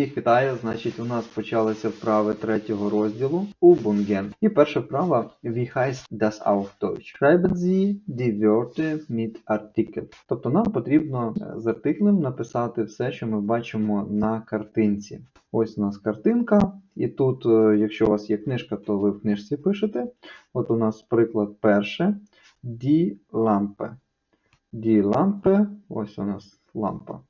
Всіх вітаю, значить, у нас почалися вправи третього розділу Übungen. І перша вправа Wie heißt das auf Deutsch? Schreiben Sie die Wörter mit Artikel. Тобто нам потрібно е, з артиклем написати все, що ми бачимо на картинці. Ось у нас картинка, і тут, е, якщо у вас є книжка, то ви в книжці пишете. От у нас приклад перше. Die Lampe. Die Lampe, ось у нас лампа.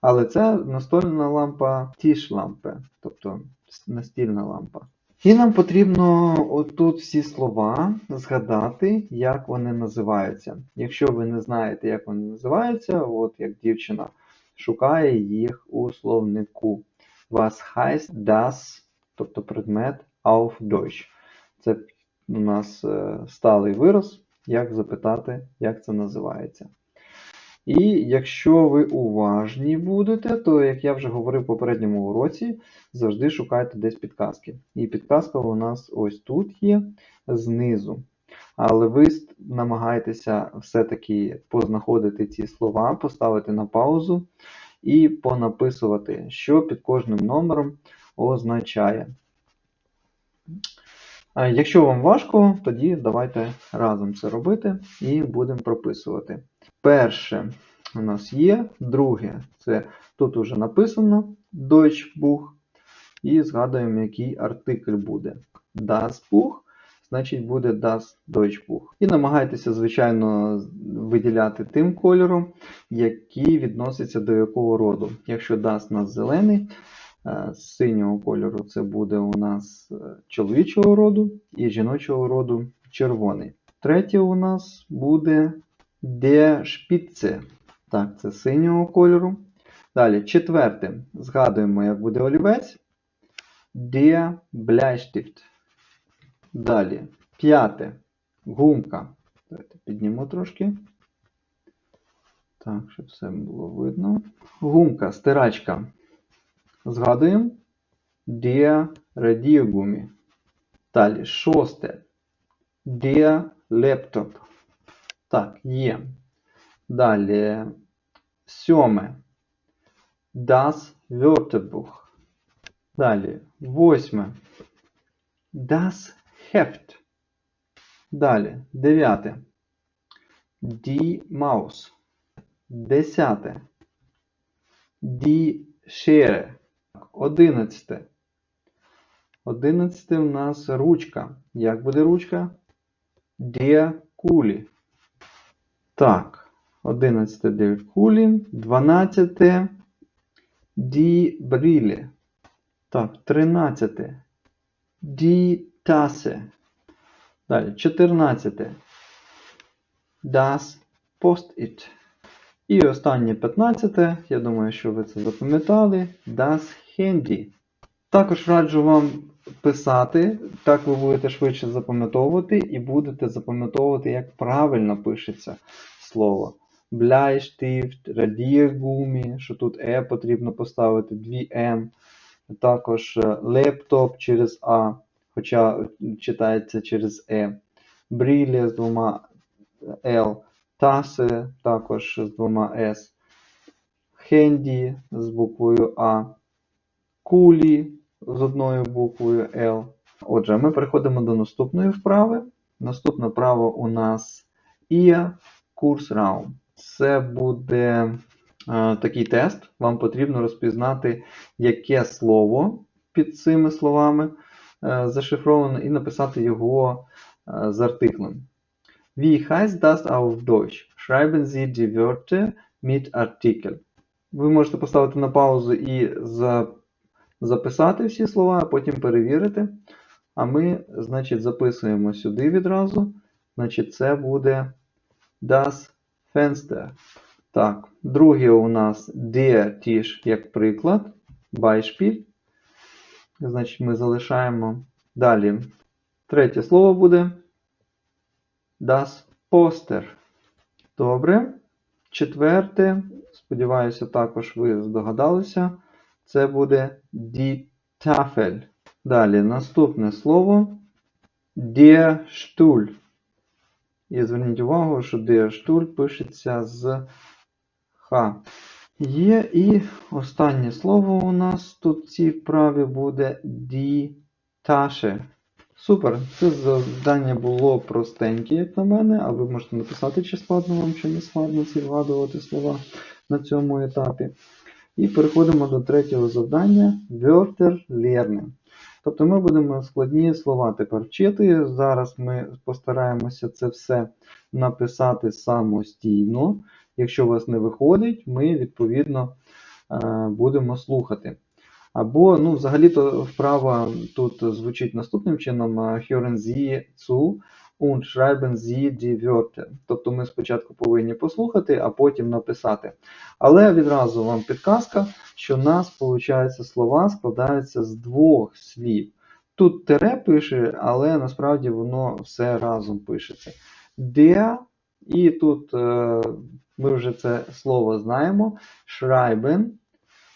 Але це настольна лампа тіш-лампи, тобто настільна лампа. І нам потрібно отут всі слова згадати, як вони називаються. Якщо ви не знаєте, як вони називаються, от як дівчина шукає їх у словнику. Was heißt das, тобто предмет auf Deutsch. Це у нас е, сталий вираз, як запитати, як це називається. І якщо ви уважні будете, то, як я вже говорив в попередньому уроці, завжди шукайте десь підказки. І підказка у нас ось тут є знизу. Але ви намагайтеся все-таки познаходити ці слова, поставити на паузу і понаписувати, що під кожним номером означає. Якщо вам важко, тоді давайте разом це робити і будемо прописувати. Перше у нас є, друге це тут уже написано Deutschbuch. І згадуємо, який артикль буде. Das Buch, значить буде Das Deutschbuch. І намагайтеся, звичайно, виділяти тим кольором, який відноситься до якого роду. Якщо Das у нас зелений, е, з синього кольору це буде у нас е, чоловічого роду і жіночого роду червоний. Третє у нас буде Der Spitze. Так, це синього кольору. Далі, четверте. Згадуємо, як буде олівець. Der Bleistift. Далі. П'яте. Гумка. Давайте підніму трошки. Так, щоб все було видно. Гумка, стирачка. Згадуємо. Der Radiergummi. Далі, шосте. Der Laptop. Так, є. Далі. Сьоме. Das Wörterbuch. Далі. Восьме. Das Heft. Далі. Дев'яте. Die Maus. Десяте. Die Schere. Одинадцяте. Одинадцяте в нас ручка. Як буде ручка? Der Kuli. Так. Одинадцяте der Kuli. Дванадцяте. Die Так, тринадцяте. Die Tasse. Далі, чотирнадцяте. Das Post-it. І останнє 15, я думаю, що ви це запам'ятали. Das Handy. Також раджу вам писати, так ви будете швидше запам'ятовувати і будете запам'ятовувати, як правильно пишеться слово. Bleistift, Radiergummi, що тут E потрібно поставити, дві N. Також е, лептоп через А, хоча читається через Е. Брілі з двома L. Таси також з двома С. Хенді з буквою А. Кулі з одною буквою Л. Отже, ми переходимо до наступної вправи. Наступна вправа у нас IA Kursraum. Це буде е, такий тест. Вам потрібно розпізнати, яке слово під цими словами е, зашифровано, і написати його е, з артиклем. Wie heißt das auf Deutsch? Schreiben Sie die Wörter mit Artikel. Ви можете поставити на паузу і за... записати всі слова, а потім перевірити. А ми, значить, записуємо сюди відразу. Значить, це буде das Fenster. Так, друге у нас der Tisch, як приклад. Beispiel. Значить, ми залишаємо. Далі. Третє слово буде das Poster. Добре. Четверте, сподіваюся, також ви здогадалися. Це буде die Tafel. Далі наступне слово der Stuhl. І зверніть увагу, що der Stuhl пишеться з Х. Є і останнє слово у нас тут в цій вправі буде die Tasche. Супер. Це завдання було простеньке, як на мене, а ви можете написати, чи складно вам, чи не складно ці вгадувати слова на цьому етапі. І переходимо до третього завдання Wörter lernen. Тобто ми будемо складні слова тепер вчити. Зараз ми постараємося це все написати самостійно. Якщо у вас не виходить, ми відповідно е, будемо слухати. Або, ну, взагалі-то вправа тут звучить наступним чином: Hören Sie zu und schreiben Sie die Wörter. Тобто ми спочатку повинні послухати, а потім написати. Але відразу вам підказка, що в нас, виходить, слова складаються з двох слів. Тут тире пише, але насправді воно все разом пишеться. Der, і тут е, ми вже це слово знаємо, schreiben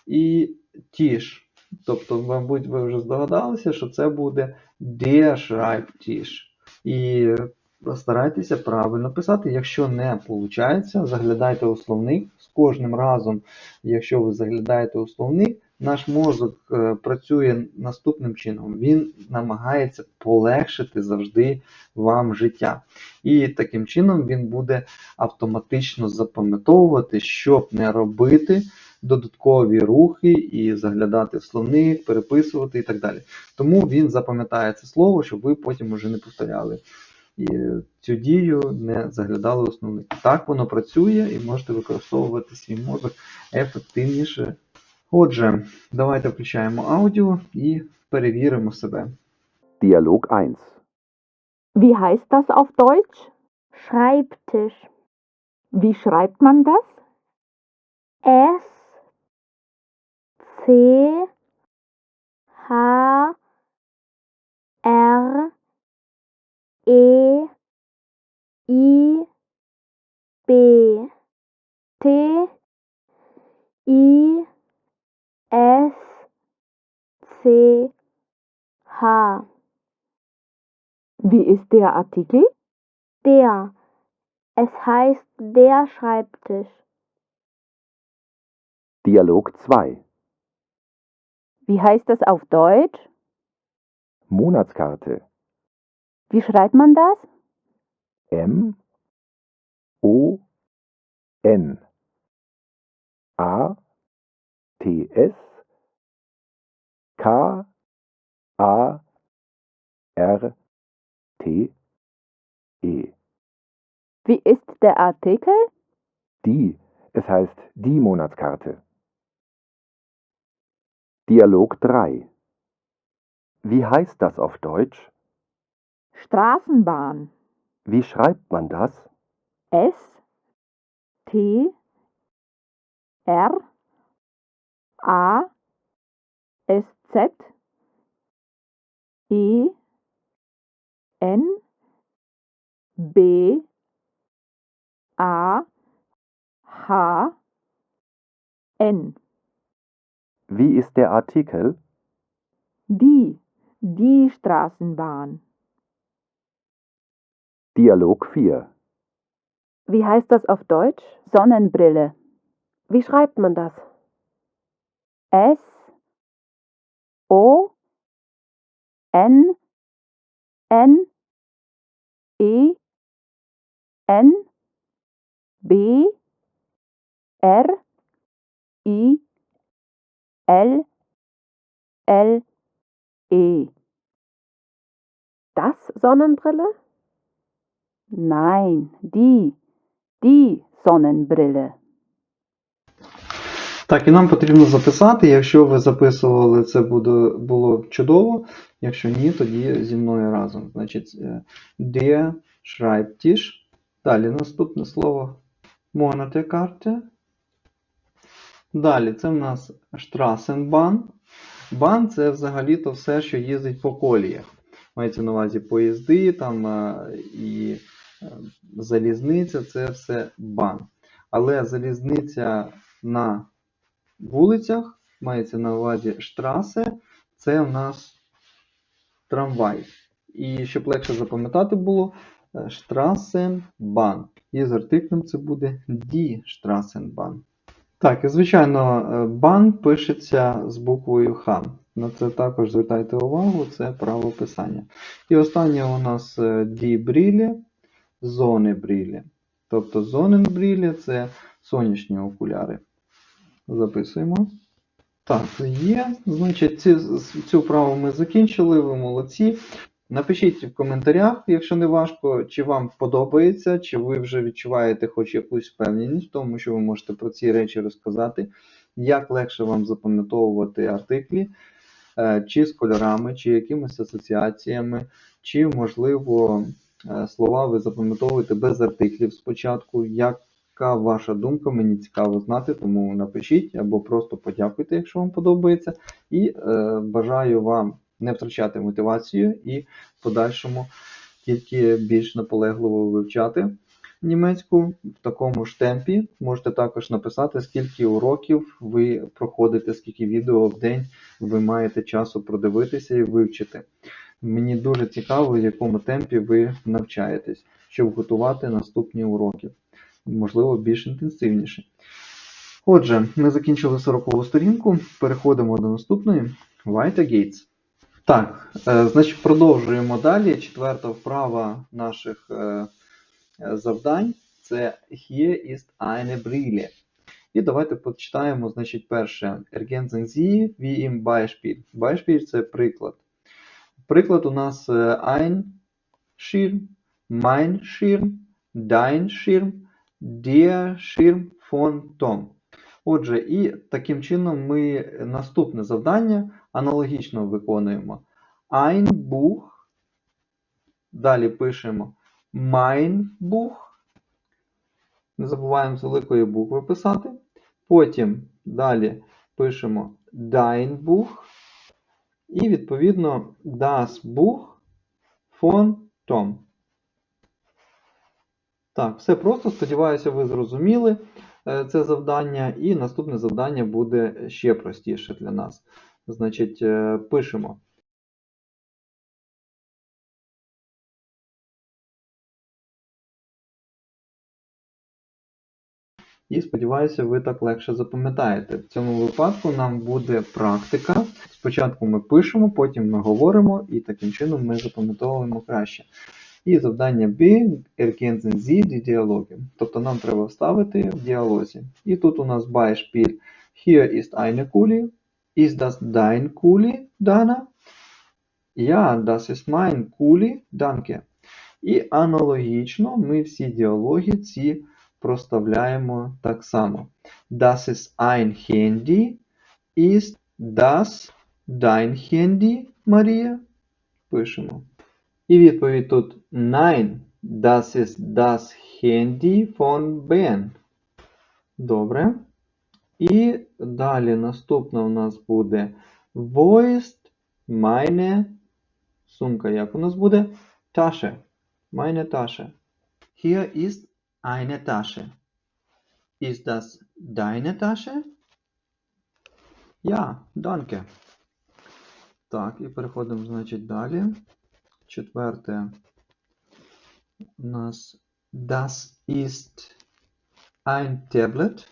і tisch. Тобто, мабуть, ви вже здогадалися, що це буде der Schreibtisch. І постарайтеся правильно писати. Якщо не виходить, заглядайте у. З кожним разом, якщо ви заглядаєте у словник, наш мозок е, працює наступним чином. Він намагається полегшити завжди вам життя. І таким чином він буде автоматично запам'ятовувати, щоб не робити додаткові рухи і заглядати в словник, переписувати і так далі. Тому він запам'ятає це слово, щоб ви потім уже не повторяли. І цю дію не заглядали в основник. Так воно працює і можете використовувати свій мозок ефективніше. Отже, давайте включаємо аудіо і перевіримо себе. Dialog 1. Wie heißt das auf Deutsch? Schreibtisch. Wie schreibt man das? S C H R E I B T I S C H Wie ist der Artikel? Der. Es heißt der Schreibtisch. Dialog 2. Wie heißt das auf Deutsch? Monatskarte. Wie schreibt man das? M O N A T S K A R T E. Wie ist der Artikel? Die. Es heißt die Monatskarte. Dialog 3. Wie heißt das auf Deutsch? Straßenbahn. Wie schreibt man das? S T R A S Z E N B A H N Wie ist der Artikel? Die die Straßenbahn. Dialog 4. Wie heißt das auf Deutsch? Sonnenbrille. Wie schreibt man das? S O N N E N B R I L L E. Das Sonnenbrille? Nein, die, die Sonnenbrille. Так, і нам потрібно записати. Якщо ви записували, це буде, було чудово. Якщо ні, тоді зі мною разом. Значить, е, der Schreibtisch. Далі наступне слово Monate-Karte. Далі це в нас Straßenbahn. Бан це взагалі-то все, що їздить по коліях. Мається на увазі поїзди там, е, і е, залізниця це все бан. Але залізниця на вулицях, мається на увазі штрасе, це в нас трамвай. І щоб легше запам'ятати було, Straßenbahn. І з артиклем це буде Die Straßenbahn. Так, і звичайно, е, бан пишеться з буквою Х. На це також звертайте увагу, це правописання. І останнє у нас е, брілі, зони брілі. Тобто зонен брілі це сонячні окуляри. Записуємо. Так, є. Значить, ці, цю вправу ми закінчили, ви молодці. Напишіть в коментарях, якщо не важко, чи вам подобається, чи ви вже відчуваєте хоч якусь впевненість в тому, що ви можете про ці речі розказати, як легше вам запам'ятовувати артиклі, е, чи з кольорами, чи якимись асоціаціями, чи, можливо, е, слова ви запам'ятовуєте без артиклів спочатку. Яка ваша думка, мені цікаво знати, тому напишіть або просто подякуйте, якщо вам подобається. І е, бажаю вам не втрачати мотивацію і в подальшому тільки більш наполегливо вивчати німецьку в такому ж темпі. Можете також написати, скільки уроків ви проходите, скільки відео в день ви маєте часу продивитися і вивчити. Мені дуже цікаво, в якому темпі ви навчаєтесь, щоб готувати наступні уроки, можливо, більш інтенсивніше. Отже, ми закінчили 40 сторінку, переходимо до наступної. Weiter geht's. Так, е, значить, продовжуємо далі. Четверта вправа наших е, завдань це Hier ist eine Brille. І давайте почитаємо, значить, перше. Ergänzen Sie wie im Beispiel. Beispiel – це приклад. Приклад у нас е, ein Schirm, mein Schirm, dein Schirm, der Schirm von Tom. Отже, і таким чином ми наступне завдання аналогічно виконуємо. Ein Buch. Далі пишемо mein Buch. Не забуваємо з великої букви писати. Потім далі пишемо dein Buch. І відповідно das Buch von Tom. Так, все просто. Сподіваюся, ви зрозуміли е, це завдання. І наступне завдання буде ще простіше для нас. Значить, е, пишемо. І сподіваюся, ви так легше запам'ятаєте. В цьому випадку нам буде практика. Спочатку ми пишемо, потім ми говоримо, і таким чином ми запам'ятовуємо краще. І завдання B ergänzen Sie die. Тобто нам треба вставити в діалозі. І тут у нас Beispiel. Hier ist eine Kuli. Ist das dein Kuli, Dana? Ja, das ist mein Kuli, danke. І аналогічно ми всі діалоги ці проставляємо так само. Das ist ein Handy. Ist das dein Handy, Марія? Пишемо. І відповідь тут Nein, das ist das Handy von Ben. Добре. І далі наступна у нас буде Wo ist meine сумка? Як у нас буде? Tasche. Meine Tasche. Hier ist eine Tasche. Ist das deine Tasche? Ja, danke. Так, і переходимо, значить, далі. Четверте. У нас Das ist ein Tablet.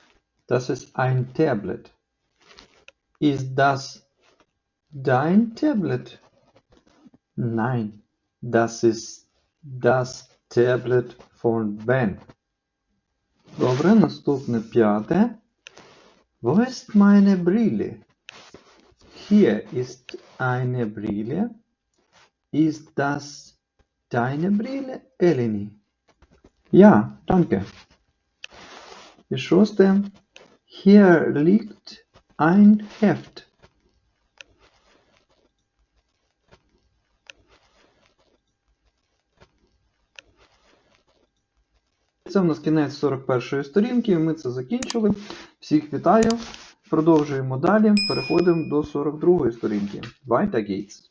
Das ist ein Tablet. Ist das dein Tablet? Nein, das ist das Tablet von Ben. Добре, наступне п'яте. Wo ist meine Brille? Hier ist eine Brille. Ist das deine Brille, Eleni? Ja, danke. Die шосте. Hier liegt ein Heft. Це в нас кінець 41 сторінки. Ми це закінчили. Всіх вітаю. Продовжуємо далі. Переходимо до 42 сторінки. Weiter geht's.